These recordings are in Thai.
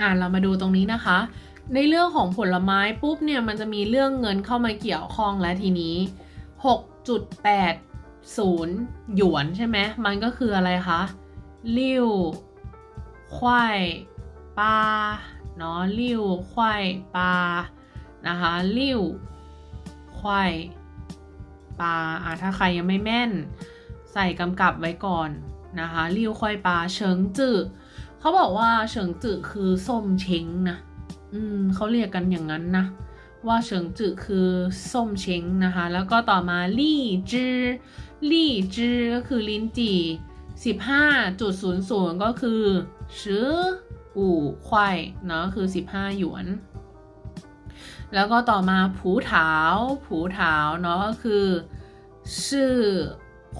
อ่าเรามาดูตรงนี้นะคะ ในเรื่องของผลไม้ปุ๊บเนี่ยมันจะมีเรื่องเงินเข้ามาเกี่ยวข้องและทีนี้ 6.80 หยวนใช่ไหมมันก็คืออะไรคะลิ่วควายปลาเนาะลิ่วควายปลานะคะลิ่วควายปลาอะถ้าใครยังไม่แม่น ใส่กำกับไว้ก่อนนะคะลิ่วควายปลาเฉิงจื่อ เขาบอกว่าเฉิงจือคือส้มเช้งนะ อืมเขาเรียกกันอย่างนั้นนะ ว่าเฉิงจือคือส้มเช้งนะคะ แล้วก็ต่อมาลี่จื้อลี่จื้อก็คือลิ้นจี่15.00ก็คือชื่ออู่ควายเนาะคือ15หยวน แล้วก็ต่อมาผูถาวผูถาวเนาะก็คือ ชื่อ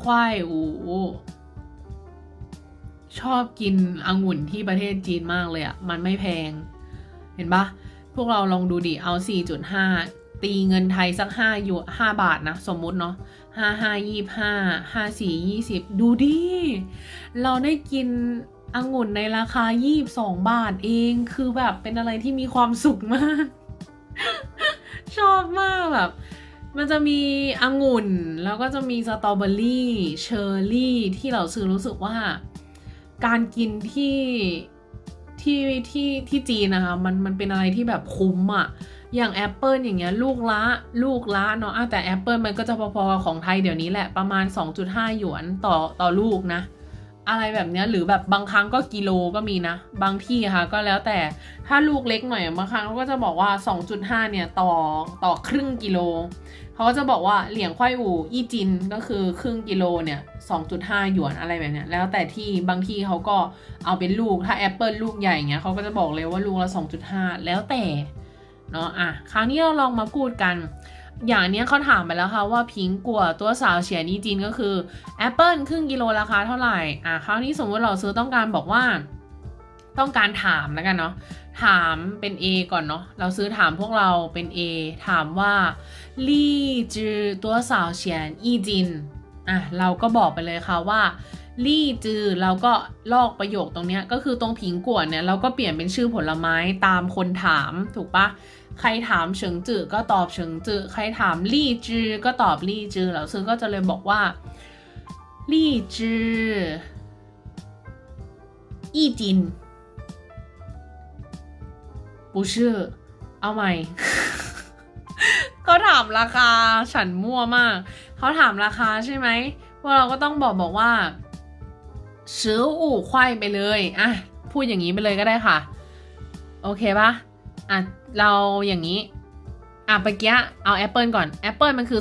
ควายอู่ ชอบกินองุ่นที่ประเทศจีนมากเลยอะ่ะ มันไม่แพง เห็นปะพวกเราลองดูดิ เอา 4.5 ตีเงินไทยสัก5อยู่5บาทนะ สมมุติเนาะ5 5 25 5 4 20 ดูดิ เราได้กินองุ่นในราคา 22 บาทเอง คือแบบเป็นอะไรที่มีความสุขมาก ชอบมากแบบมันจะมีองุ่น แล้วก็จะมีสตรอเบอรี่ เชอร์รี่ ที่เราซื้อรู้สึกว่า การกินที่ที่ที่ที่จีนนะคะมันมันเป็นอะไรที่แบบคุ้มอะอย่างแอปเปิลอย่างเงี้ยลูกละลูกละเนาะแต่แอปเปิลมันก็จะพอๆกับของไทยเดี๋ยวนี้แหละประมาณ 2.5 หยวนต่อต่อลูกนะ อะไรแบบเนี้ยหรือแบบบางครั้งก็กิโลก็มีนะ บางที่ค่ะก็แล้วแต่ถ้าลูกเล็กหน่อยบางครั้งเขาก็จะบอกว่า 2.5 เนี่ยต่อต่อครึ่งกิโลเขาก็จะบอกว่าเหลียงควายอู่อี้จินก็คือครึ่งกิโลเนี่ย2.5 หยวนอะไรแบบเนี้ยแล้วแต่ที่บางที่เขาก็เอาเป็นลูกถ้าแอปเปิลลูกใหญ่เงี้ยเขาก็จะบอกเลยว่าลูกละ2.5 แล้วแต่เนาะอะคราวนี้เราลองมาพูดกัน อย่างเนี้ยเขาถามไปแล้วค่ะว่าพิงกัวตัวสาวเฉียนอีจินก็คือแอปเปิลครึ่งกิโลราคาเท่าไหร่อะคราวนี้สมมติเราซื้อต้องการบอกว่า ต้องการถามแล้วกันเนาะถามเป็น A ก่อนเนาะเราซื้อถามพวกเราเป็น A ถามว่าลี่จือตัวสาวเฉียนอีจินอะเราก็บอกไปเลยค่ะว่าลี่จือเราก็ลอกประโยคตรงเนี้ยก็คือตรงผิงกวนเนี่ยเราก็เปลี่ยนเป็นชื่อผลไม้ตามคนถามถูกปะ ใครถามเฉิงจือก็ตอบเฉิงจือใครถามลี่จือก็ตอบลี่จือเราซื้อก็จะเลยบอกว่าลี่จืออีจิน不是เอาใหม่เขาถามราคาฉันมั่วมาก เขาถามราคาใช่ไหมพวกเราก็ต้องบอกบอกว่าซื้ออู่ควายไปเลย อะ พูดอย่างนี้ไปเลยก็ได้ค่ะ โอเคปะ อะเราอย่างนี้ อะไปเกี้เอาแอปเปิลก่อนแอปเปิลมันคือ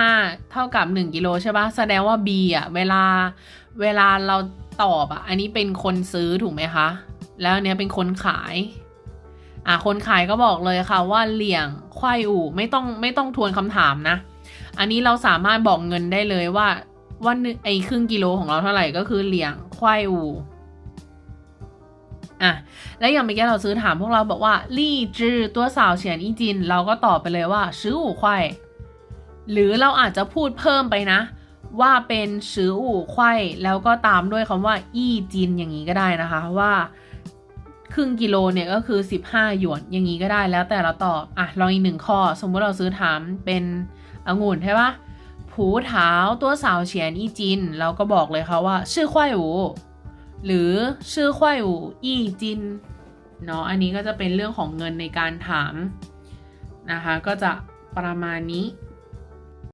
2.5 เท่ากับ 1 กิโลใช่ปะแสดงว่า B อะ เวลาเวลาเราตอบอะ อันนี้เป็นคนซื้อถูกไหมคะ แล้วเนี้ยเป็นคนขาย อะ คนขายก็บอกเลยค่ะว่าเหลี่ยงควายอู่ไม่ต้องไม่ต้องทวนคำถามนะ อันนี้เราสามารถบอกเงินได้เลยว่าว่าไอ้ครึ่งกิโลของเราเท่าไหร่ก็คือเหลี่ยงควายอู อะ แล้วอย่างเมื่อกี้เราซื้อถามพวกเราบอกว่าลี่จือตัวสาวเฉียนอีจิน เราก็ตอบไปเลยว่าซื้ออู่ควายหรือเราอาจจะพูดเพิ่มไปนะ ว่าเป็นซื้ออู่ควายแล้วก็ตามด้วยคำว่า อีจินอย่างนี้ก็ได้นะคะว่าครึ่งกิโลเนี่ยก็คือ 15 หยวนอย่างนี้ก็ได้แล้วแต่เราตอบอะลองอีกหนึ่งข้อ สมมติเราซื้อถามเป็นองุ่นใช่ปะผูเท้าตัวสาวเฉียนอีจิน เราก็บอกเลยค่ะว่า ชื่อควายอู หรือชื่อควายอู่อี้จินเนาะอันนี้ก็จะเป็นเรื่องของเงินในการถามนะคะ ก็จะประมาณนี้